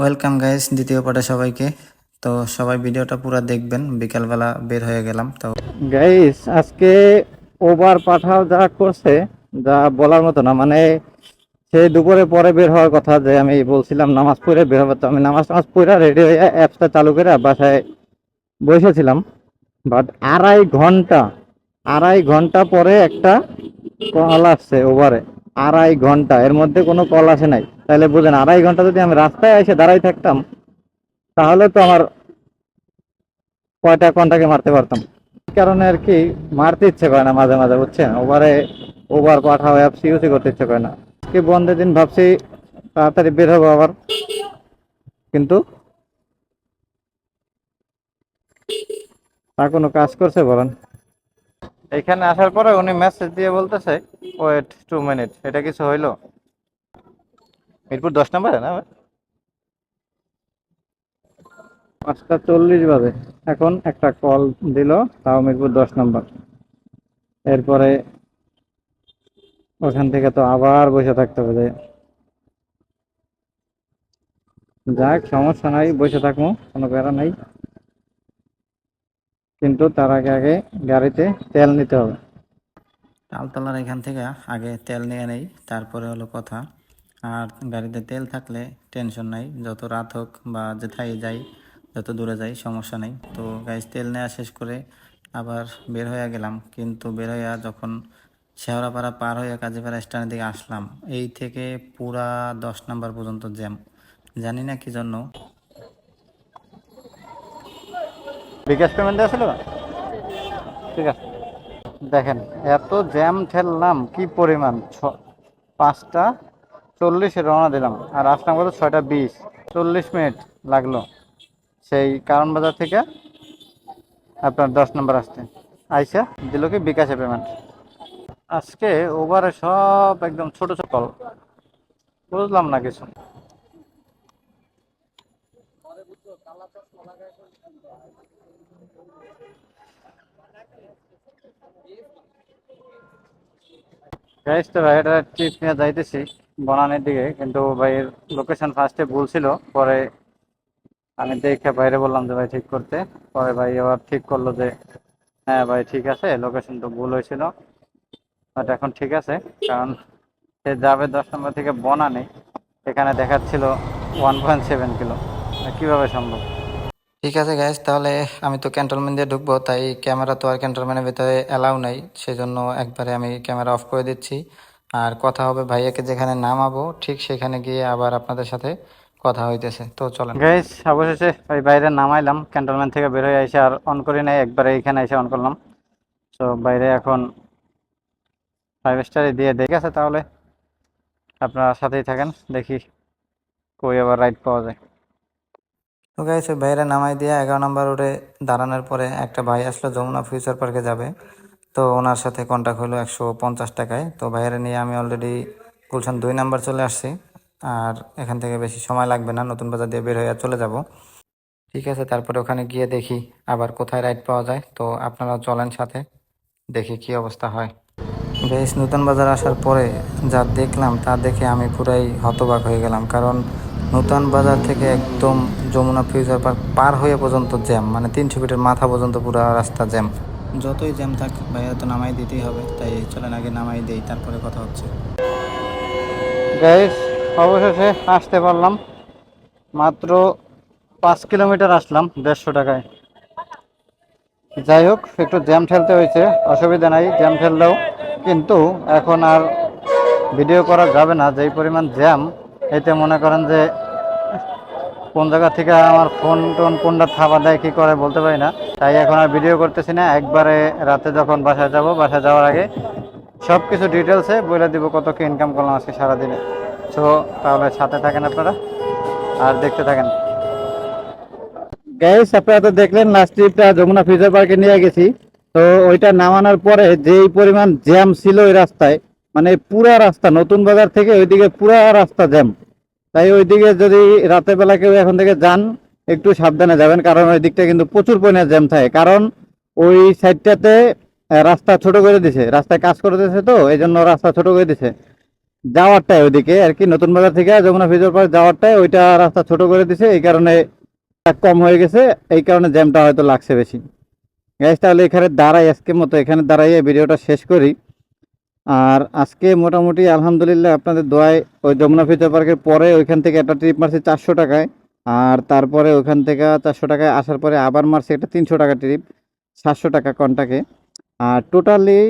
Welcome guys দ্বিতীয় পার্টে সবাইকে। তো সবাই ভিডিওটা পুরো দেখবেন, বিকালবেলা বের হয়ে গেলাম, তো। গাইস আজকে ওভার পাঠাও যা করছে, যা বলার মতো না মানে সেই দুপুরে পরে বের হওয়ার কথা যে আমি বলছিলাম নামাজ পড়ে বের হবে, তো আমি নামাজ টামাজ পড়ে রেডি হয়ে অ্যাপসটা চালু করে বাসায় বসেছিলাম। বাট আড়াই ঘণ্টা আড়াই ঘণ্টা পরে একটা কল আসছে ওভারে। আড়াই ঘণ্টা, এর মধ্যে কোনো কল আসে নাই। তাহলে বুঝেন, আড়াই ঘণ্টা যদি আমি রাস্তায় এসে দাঁড়াই থাকতাম, তাহলে তো আমার কয়টা কন্টাকে মারতে পারতাম। কারণে আর কি মারতে ইচ্ছে করে না মাঝে মাঝে, বুঝছেন? ওভারে ওভার পাঠাও অ্যাপস ইউজই করতে ইচ্ছে করে না। আজকে বন্ধের দিন ভাবছি তাড়াতাড়ি বের হব আবার। কিন্তু তা কোনো কাজ করছে বলেন? এখানে আসার পরে উনি মেসেজ দিয়ে বলতেছে ওয়েট টু মিনিট এটা কিছু হইল? মিরপুর দশ নম্বরে না? পাঁচটা চল্লিশ বাজে। এখন একটা কল দিল, তাও মিরপুর দশ নম্বর। এরপরে ওখান থেকে তো আবার বসে থাকতে হবে যাক, সমস্যা নাই, বসে থাকব, কোনো প্যারা নাই। কিন্তু তার আগে আগে গাড়িতে তেল নিতে হবে। তালতলার এখান থেকে আগে তেল নিয়ে নেই, তারপরে হলো কথা। আর গাড়িতে তেল থাকলে টেনশন নাই, যত রাত হোক বা যেথায় যাই, যত দূরে যাই, সমস্যা নেই। তো গাইজ তেল নেওয়া শেষ করে আবার বের হয়ে গেলাম। কিন্তু বের হয়ে যখন শেওড়াপাড়া পার হয়ে কাজীপাড়া স্ট্যান্ডের দিকে আসলাম, এই থেকে পুরা দশ নাম্বার পর্যন্ত জ্যাম। জানি না কি জন্য। বিকাশ পেমেন্ট দেওয়া ঠিক আছে। দেখেন, এত জ্যাম ঠেললাম, কি পরিমাণ? ছ, পাঁচটা, চল্লিশে রওনা দিলাম, আর আসলাম কত? ছয়টা বিশ, চল্লিশ মিনিট লাগল। সেই কারণ বাজার থেকে আপনার দশ নম্বর আসতে। আইসা দিল কি বিকাশে পেমেন্ট আজকে ওভারে সব একদম ছোট ছোট কল বুঝলাম না কিছু। গাইস তো ট্রিপ নিয়ে যাইতেছি দিকে, কিন্তু ভাইয়ের লোকেশন ফার্স্টে ভুল ছিল, পরে আমি দেখে বাইরে বললাম যে ভাই ঠিক করতে, পরে ভাই আবার ঠিক করল যে হ্যাঁ ভাই ঠিক আছে লোকেশন তো ভুল হয়েছিল বাট এখন ঠিক আছে, কারণ সে যাবে দশ নম্বর থেকে বনানে, এখানে দেখাচ্ছিল ওয়ান পয়েন্ট সেভেন কিলো। কীভাবে সম্ভব? ঠিক আছে গ্যাস তাহলে আমি তো ক্যান্টনমেন্ট দিয়ে ঢুকবো, তাই ক্যামেরা তো আর ক্যান্টনমেন্টের ভিতরে অ্যালাউ নাই, সেজন্য একবারে আমি ক্যামেরা অফ করে দিচ্ছি। আর কথা হবে ভাইয়াকে যেখানে নামাবো, ঠিক সেখানে গিয়ে আবার আপনাদের সাথে কথা হইতেছে। তো চলেন। গাইস অবশেষে ওই বাইরে নামাইলাম ক্যান্টনমেন্ট থেকে বের হয়ে এসে আর অন করি নাই, একবারে এখানে এসে অন করলাম। তো বাইরে এখন ফাইভ স্টারে দিয়ে দেখে আছে তাহলে। আপনারা সাথেই থাকেন, দেখি কই আবার রাইড পাওয়া যায়। তো গাইস ওই ভাইয়েরা নামাই দিয়ে এগারো নম্বর রোডে দাঁড়ানোর পরে একটা ভাই আসলো যমুনা ফিউচার পার্কে যাবে। তো ওনার সাথে কন্ট্যাক্ট হলো একশো পঞ্চাশ টাকায়। তো ভাইয়েরা নিয়ে আমি অলরেডি গুলশান দুই নাম্বার চলে আসছি। আর এখান থেকে বেশি সময় লাগবে না, নতুন বাজার দিয়ে বের হয়ে চলে যাব। ঠিক আছে, তারপরে ওখানে গিয়ে দেখি আবার কোথায় রাইড পাওয়া যায়। তো আপনারা চলেন সাথে, দেখি কি অবস্থা হয়। বেশ, নতুন বাজার আসার পরে যা দেখলাম তা দেখে আমি পুরাই হতবাক হয়ে গেলাম। কারণ নতুন বাজার থেকে একদম যমুনা ফিউচার পার্ক পার হয়ে পর্যন্ত জ্যাম মানে তিনশো ফিটের মাথা পর্যন্ত পুরো রাস্তা জ্যাম। যতই জ্যাম থাক, ভাইয়া তো নামাই দিতেই হবে, তাই চলেন আগে নামাই দেই, তারপরে কথা হচ্ছে। গাইস অবশেষে আসতে পারলাম। মাত্র পাঁচ কিলোমিটার আসলাম দেড়শো টাকায়। যাই হোক, একটু জ্যাম ঠেলতে হয়েছে, অসুবিধা নাই, জ্যাম ঠেললেও। কিন্তু এখন আর ভিডিও করা যাবে না, যেই পরিমাণ জ্যাম এতে মনে করেন যে কোন জায়গা থেকে আমার ফোন টোন কোনটা থাবা দেয়, কী করে বলতে পারি না। তাই এখন আর ভিডিও করতেছি না। একবারে রাতে যখন বাসায় যাব, বাসায় যাওয়ার আগে সব কিছু ডিটেলসে বলে দিব কত কি ইনকাম করলাম আজকে সারাদিনে। সো তাহলে সাথে থাকেন আপনারা আর দেখতে থাকেন। গাইস আপনারা তো দেখলেন লাস্ট ট্রিপটা যমুনা ফিউচার পার্কে নিয়ে গেছি। তো ওইটা নামানোর পরে যেই পরিমাণ জ্যাম ছিল ওই রাস্তায় মানে পুরা রাস্তা, নতুন বাজার থেকে ওইদিকে পুরা রাস্তা জ্যাম। তাই ওইদিকে যদি রাতের বেলা কেউ এখন থেকে যান, একটু সাবধানে যাবেন, কারণ ওই দিকটা কিন্তু প্রচুর পরিমাণে জ্যাম থাকে। কারণ ওই সাইডটাতে রাস্তা ছোট করে দিছে, রাস্তায় কাজ করে দিছে তো এই জন্য রাস্তা ছোট করে দিছে। যাওয়ারটাই ওইদিকে, আর কি, নতুন বাজার থেকে যমুনা ফিউচার পার্ক যাওয়ারটাই ওইটা রাস্তা ছোট করে দিছে, এই কারণে কম হয়ে গেছে, এই কারণে জ্যামটা হয়তো লাগছে বেশি। গ্যাস তাহলে এখানে দাঁড়াই আজকে মতো এখানে দাঁড়াইয়ে ভিডিওটা শেষ করি। আর আজকে মোটামুটি আলহামদুলিল্লাহ আপনাদের দোয়ায় ওই যমুনা ফিউচার পার্কের পরে ওইখান থেকে একটা ট্রিপ মারছি চারশো টাকায়। আর তারপরে ওইখান থেকে চারশো টাকায় আসার পরে আবার মারছি একটা তিনশো টাকা ট্রিপ সাতশো টাকা কন্টাকে। আর টোটালি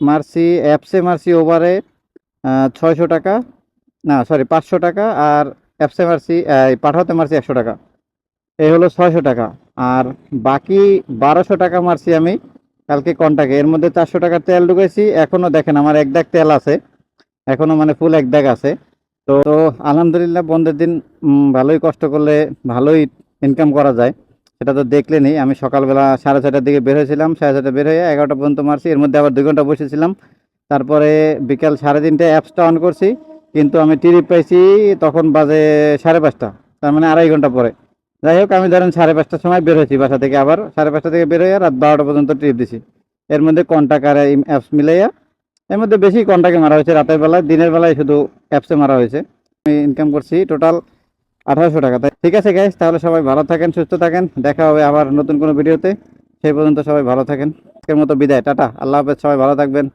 মারছি অ্যাপসে মারছি ওভারে ছয়শো টাকা, না সরি পাঁচশো টাকা আর অ্যাপসে মারছি পাঠাতে মারছি একশো টাকা। এই হলো ছয়শো টাকা। আর বাকি বারোশো টাকা মারছি আমি কালকে কন্টাকে এর। মধ্যে চারশো টাকার তেল ঢুকেছি, এখনও দেখেন আমার এক দাগ তেল আছে। এখনও মানে ফুল এক দাগ আছে। তো আলহামদুলিল্লাহ বন্ধের দিন ভালোই কষ্ট করলে ভালোই ইনকাম করা যায়। সেটা তো দেখলেনই আমি সকালবেলা সাড়ে ছটার দিকে বের হয়েছিলাম, সাড়ে ছটা বের হয়ে এগারোটা পর্যন্ত মারছি। এর মধ্যে আবার দুই ঘণ্টা বসেছিলাম। তারপরে বিকাল সাড়ে তিনটায় অ্যাপসটা অন করছি। কিন্তু আমি টিরিপ পাইছি তখন বাজে সাড়ে পাঁচটা, তার মানে আড়াই ঘণ্টা পরে। যাই হোক, আমি ধরেন সাড়ে পাঁচটার সময় বের হয়েছি, বাসা থেকে আবার সাড়ে পাঁচটা থেকে বের হয়ে রাত বারোটা পর্যন্ত ট্রিপ দিছি। এর মধ্যে কন্টাক্ট আর অ্যাপস মিলাইয়া, এর মধ্যে বেশি কন্টাক্টে মারা হয়েছে রাতের বেলায়, দিনের বেলায় শুধু অ্যাপসে মারা হয়েছে। আমি ইনকাম করছি টোটাল আঠারোশো টাকা। তাই ঠিক আছে গ্যাস তাহলে সবাই ভালো থাকেন, সুস্থ থাকেন। দেখা হবে আবার নতুন কোনো ভিডিওতে সেই পর্যন্ত সবাই ভালো থাকেন। আজকের মতো বিদায়, টাটা। আল্লাহ হাফেজ, সবাই ভালো থাকবেন।